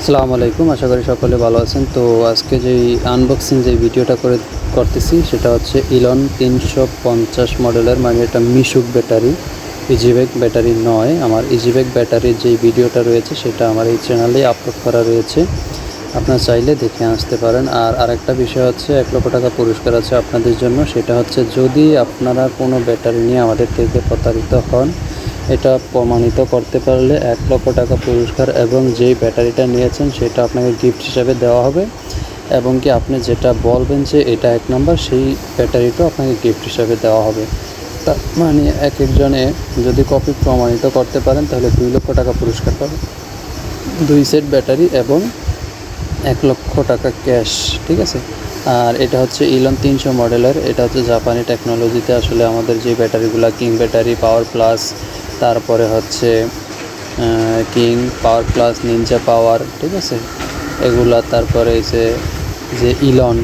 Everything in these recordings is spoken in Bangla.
আসসালামু আলাইকুম, আশা করি সকলে ভালো আছেন। তো আজকে যেই আনবক্সিং যে ভিডিওটা করে করতেছি, সেটা হচ্ছে ইলন তিনশো পঞ্চাশ মডেলের মানে এটা মিশুক ব্যাটারি ইজিবেক ব্যাটারি নয়। আমার ইজিবেক ব্যাটারির যেই ভিডিওটা রয়েছে, সেটা আমার এই চ্যানেলেই আপলোড করা রয়েছে। আপনারা চাইলে দেখে আসতে পারেন। আর আরেকটা বিষয় হচ্ছে, এক লক্ষ টাকা পুরস্কার আছে আপনাদের জন্য। সেটা হচ্ছে, যদি আপনারা কোনো ব্যাটারি নিয়ে আমাদের থেকে প্রতারিত হন এটা প্রমাণিত করতে পারলে এক লক্ষ টাকা পুরস্কার এবং যেই ব্যাটারিটা নিয়েছেন সেটা আপনাকে গিফট হিসাবে দেওয়া হবে। এবং কি আপনি যেটা বলবেন যে এটা এক নম্বর সেই ব্যাটারিটাও আপনাকে গিফট হিসাবে দেওয়া হবে। তার মানে এক একজনে যদি কপি প্রমাণিত করতে পারেন, তাহলে দুই লক্ষ টাকা পুরস্কার পাবেন। দুই সেট ব্যাটারি এবং এক লক্ষ টাকা ক্যাশ ঠিক আছে? আর এটা হচ্ছে ইলন তিনশো মডেলের এটা হচ্ছে জাপানি টেকনোলজিতে আসলে আমাদের যে ব্যাটারিগুলো কিং ব্যাটারি পাওয়ার প্লাস তারপরে হচ্ছে king power plus ninja power ঠিক আছে? এগুলা, তারপরে এসে যে ইলন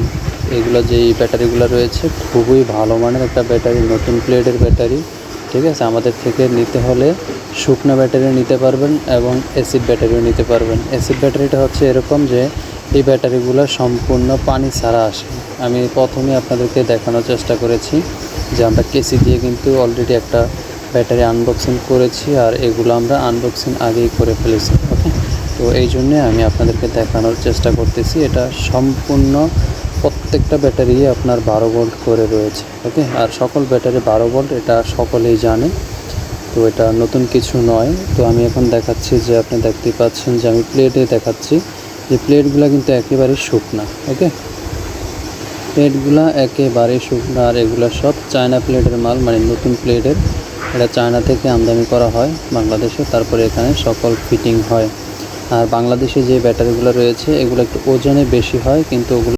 এগুলো যেই ব্যাটারিগুলো রয়েছে, খুবই ভালো মানের একটা ব্যাটারি, নতুন প্লেটের ব্যাটারি, ঠিক আছে? আমাদের থেকে নিতে হলে শুকনো ব্যাটারি নিতে পারবেন এবং অ্যাসিড ব্যাটারিও নিতে পারবেন। অ্যাসিড ব্যাটারিটা হচ্ছে এরকম যে, এই ব্যাটারিগুলো সম্পূর্ণ পানি ছাড়া আসে। আমি প্রথমে আপনাদেরকে দেখানোর চেষ্টা করেছি যে আমরা কেসি দিয়ে কিন্তু অলরেডি একটা ব্যাটারি আনবক্সিং করেছি আর এগুলো আমরা আনবক্সিং আগেই করে ফেলেছি ওকে তো এই জন্যে আমি আপনাদেরকে দেখানোর চেষ্টা করতেছি। এটা সম্পূর্ণ প্রত্যেকটা ব্যাটারি আপনার বারো ভোল্ট করে রয়েছে ওকে আর সকল ব্যাটারি বারো ভোল্ট এটা সকলেই জানে। তো এটা নতুন কিছু নয়। তো আমি এখন দেখাচ্ছি যে আপনি দেখতে পাচ্ছেন যে আমি প্লেটে দেখাচ্ছি। যে প্লেটগুলো কিন্তু একেবারে শুকনা ওকে প্লেটগুলো একেবারে শুকনা আর এগুলো সব চায়না প্লেটের মাল মানে নতুন প্লেটের এটা চায়না থেকে আমদানি করা হয় বাংলাদেশে, তারপরে এখানে সকল ফিটিং হয়। আর বাংলাদেশে যে ব্যাটারিগুলো রয়েছে, এগুলো একটু ওজনে বেশি হয়, কিন্তু ওগুলো